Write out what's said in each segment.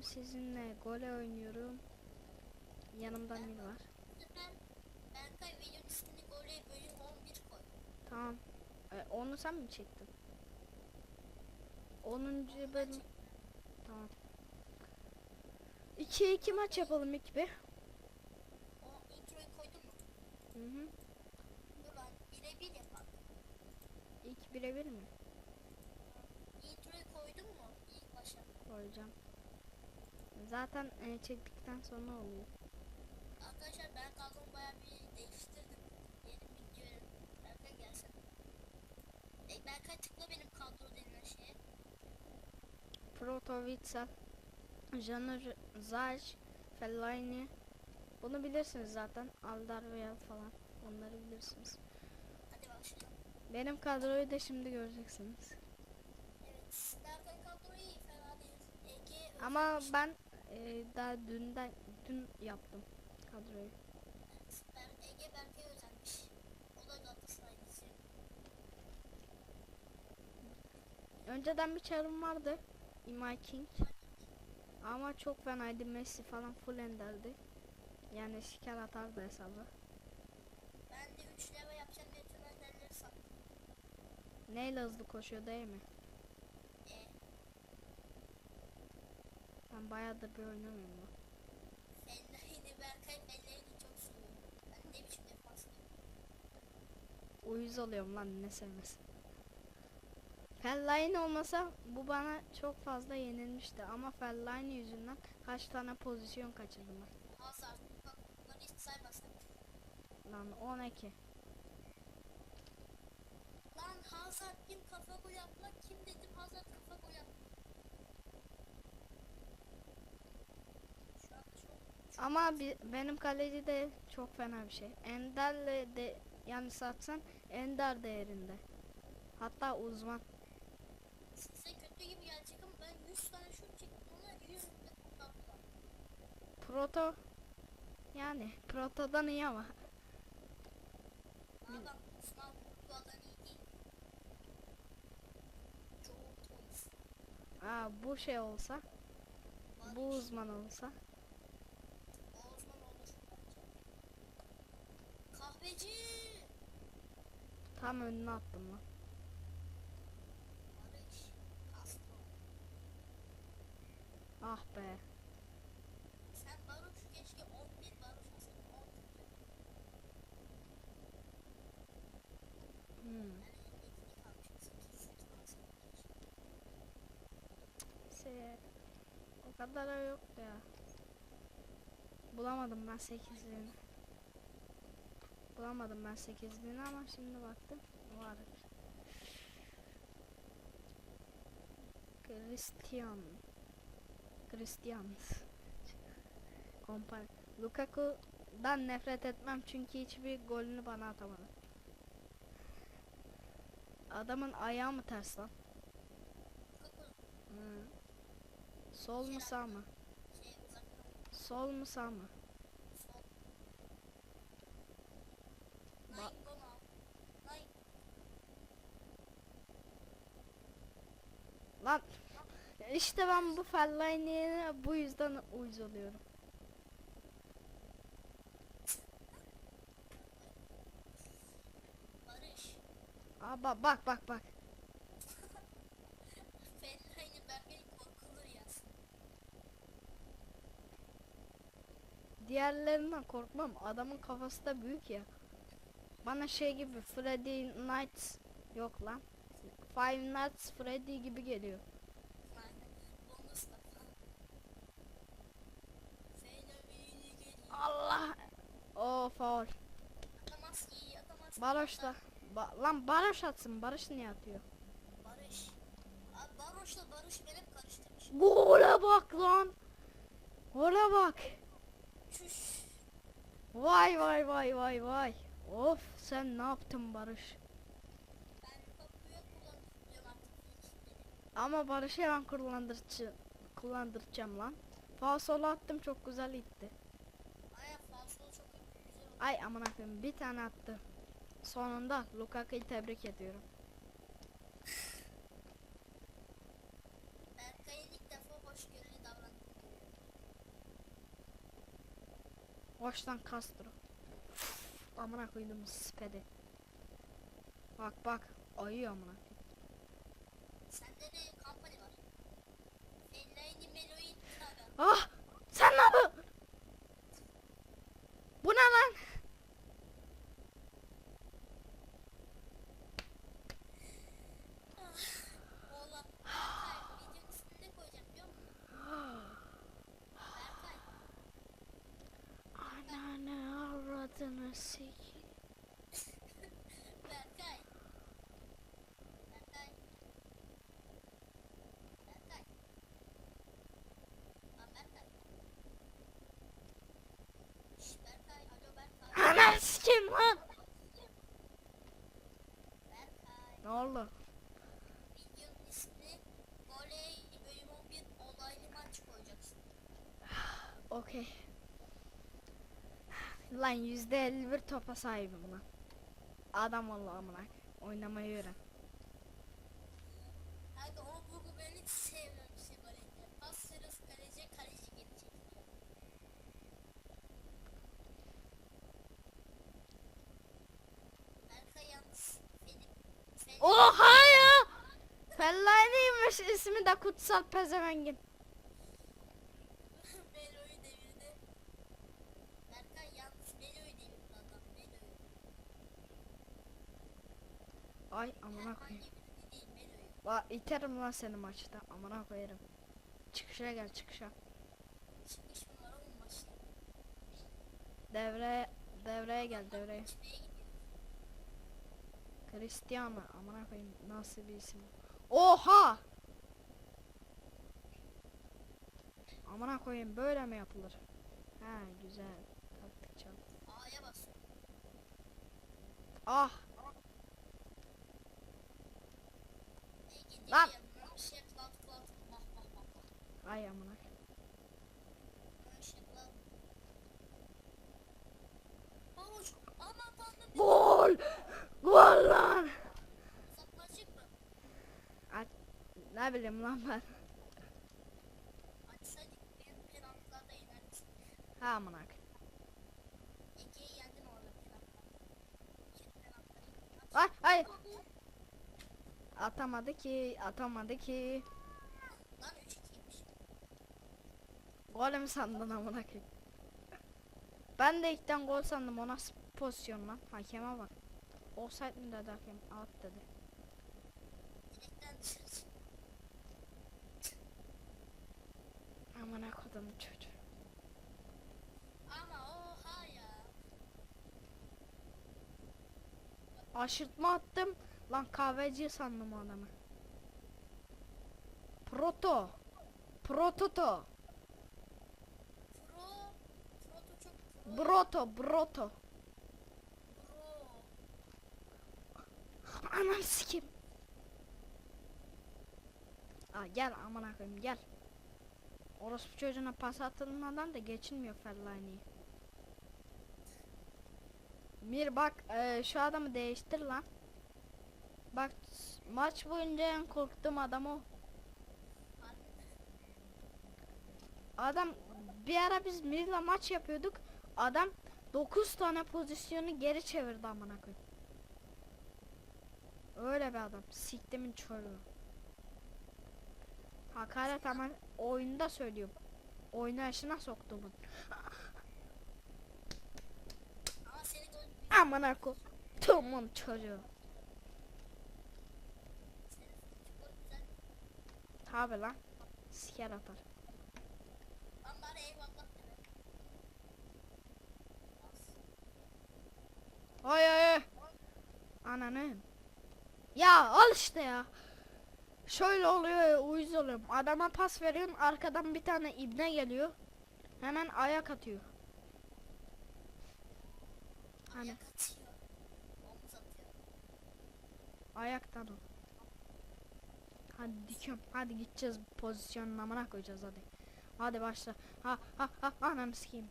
Bugün sizinle gole oynuyorum. Yanımda Nil var. Ben Berkay videonun ismini Goley bölüm 11 koy. Tamam. E, onu sen mi çektin? 10. bölüm. Tamam. 2 2 maç yapalım bir. O introyu koydun mu? Hı hı. Dur lan birebir yapalım. İlk birebir mi? Introyu koydun mu? İlk başa. Koyacağım. Zaten e, çektikten sonra oluyor. Arkadaşlar ben kadromu bayağı bir değiştirdim. Yeni bir görev. Berkay gelsin. E, Berkay tıkla benim kadro denilen şeye. Proto Witsel, Janur Zaj, Fellaini. Bunu bilirsiniz zaten. Aldarweireld falan. Onları bilirsiniz. Hadi başlayalım. Benim kadroyu da şimdi göreceksiniz. Evet. Berkay kadro iyi. Fena değil. Ege Ama ben e, daha dünden dün yaptım kadroyu. Ben Ege Berkay özenmiş. O da Galatasaraylısı. Önceden bir çarım vardı. Imai King. Ama çok fenaydı. Messi falan full enderdi. Yani şeker atardı hesabı. Ben de 3 leva yapacağım diye tüm enderleri sattım. Neyle hızlı koşuyor değil mi? E, Ben bayağıdır bir oynamıyorum. lan. Fellaini Berkay Fellaini çok seviyor. Ben ne biçim defanslıyım. Uyuz oluyorum lan ne sevmesi. Fellaini olmasa bu bana çok fazla yenilmişti ama Fellaini yüzünden kaç tane pozisyon kaçırdım ben. Hazard, bak bunları hiç saymasak. Lan 12. Lan Hazard kim kafa gol yaptı lan? Kim dedim Hazard kafa gol yaptı. Şu an çok Ama bi- benim kaleci de çok fena bir şey. Ender'le de yani satsan Ender değerinde. Hatta uzman. size kötü gibi gelecek ama ben 100 tane şut çektim ona 100 de kurtardılar. Proto yani Proto'dan iyi ama. Adam sınav. Aa, bu şey olsa, bu uzman olsa. o uzman olur bence. Kahveci. Tam önüne attım lan. Ah be. Sen Baruch keşke 11 Baruch olsaydın 10 kötü. Hmm. Yani yetkinlik almışım 8 8 alsaydım keşke. Se o kadar da yoktu ya. Bulamadım ben 8'liğini. Bulamadım ben 8'liğini ama şimdi baktım var. Christian. Christian. Kompar. Lukaku'dan nefret etmem çünkü hiçbir golünü bana atamadı. Adamın ayağı mı ters lan? Sol mu sağ mı? Sol mu sağ mı? sol. Ba- Nine Goma. Nine. Lan işte ben bu Fellaini'ye bu yüzden uyuz oluyorum. Barış. Aa bak bak bak korkulur. Diğerlerinden korkmam. Adamın kafası da büyük ya. Bana şey gibi Freddy Nights yok lan. Five Nights Freddy gibi geliyor. Allah. O faul. Baroş da. Ba- lan Baroş atsın. Barış niye atıyor? Barış. Abi Baroş'la Barış'ı ben hep karıştırmışım. Gole bak lan. Gole bak. Çüş. Vay vay vay vay vay. Of sen ne yaptın Barış? Ama Barış'ı ben kullandırıcı kullandıracağım lan. Falsolu attım çok güzel gitti. Aynen falsolu çok güzel. Ay aman akım bir tane attı. Sonunda Lukaku'yu tebrik ediyorum. Berkay'ın. Hoştan Castro. Amına koydum spedi. Bak bak ayı amına. Ah! Sen ne yapıyorsun? Bu ne lan? Oğlum. Berkay videonun ismini ne koyacağım biliyor musun? Berkay. Ananı avradını sik. Berkay. Berkay. Berkay. Lan Berkay. Şş Berkay. Alo Berkay. Ananı sikeyim lan. Oldu? Videonun ismini voley bölüm 11 olaylı maç koyacaksın. Okey. Lan yüzde 51 topa sahibim lan. Adam ol amına. Oynamayı öğren. Kanka o bugu ben hiç sevmiyorum şey voleyde. Pas sırası kaleci kaleci gelecek diyor. Berkay yalnız Fenik. Fenik. Oha ya! Fellainiymiş ismi de kutsal pezevengin. Ay amına koyayım. La iterim lan seni maçta. Amına koyarım. Çıkışa gel çıkışa. Çıkış var oğlum maçta? Devreye devreye gel devreye. Cristiano amına koyayım nasıl bir isim. Oha! Amına koyayım böyle mi yapılır? Ha güzel. Taktik çal. A'ya bas. Ah Lan! Şey klat klat. Bak bak bak bak. ay amına. Şey klat. Havuç. Aman tanrım. Gol! Gol lan! Satma açık mı? Ne bileyim lan ben. Ha amına. Ay ay. Atamadı ki, atamadı ki. Lan 3-2'ymiş. Gol mü sandın amına koyayım? Ben de ilkten gol sandım o nasıl pozisyon lan? Hakeme bak. Offside mi dedi hakem? Out dedi. Amına kodum çocuğu. Ama oha ya. Aşırtma attım. Lan kahveci sandım adamı. Proto. Prototo. Pro. Proto çok pro. Broto. Broto. Bro. Anam sikim. Aa, gel amına koyayım gel. Orospu çocuğuna pas atılmadan da geçilmiyor Fellaini. Mir bak eee, şu adamı değiştir lan. Bak maç boyunca en korktuğum adam o. Adam bir ara biz Mir'le maç yapıyorduk. Adam 9 tane pozisyonu geri çevirdi amına koyayım. Öyle bir adam. Siktimin çocuğu. Hakaret ama oyunda söylüyorum. Oynayışına soktuğumun. Ama seni gol Amına koyduğumun çocuğu. Tabi lan. Siker atar. Ay ay ay. Ananı. Ya al işte ya. Şöyle oluyor uyuz oluyorum. Adama pas veriyorsun arkadan bir tane ibne geliyor. Hemen ayak atıyor. Hani ayaktan o. Hadi dikiyorum. Hadi gideceğiz pozisyonun amına koyacağız hadi. Hadi başla. Ha ha ha ananı sikeyim.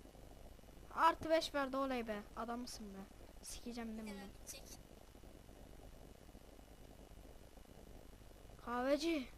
Artı 5 verdi olay be. Adamısın be. Sikeceğim değil mi Hemen ben? çek. Kahveci.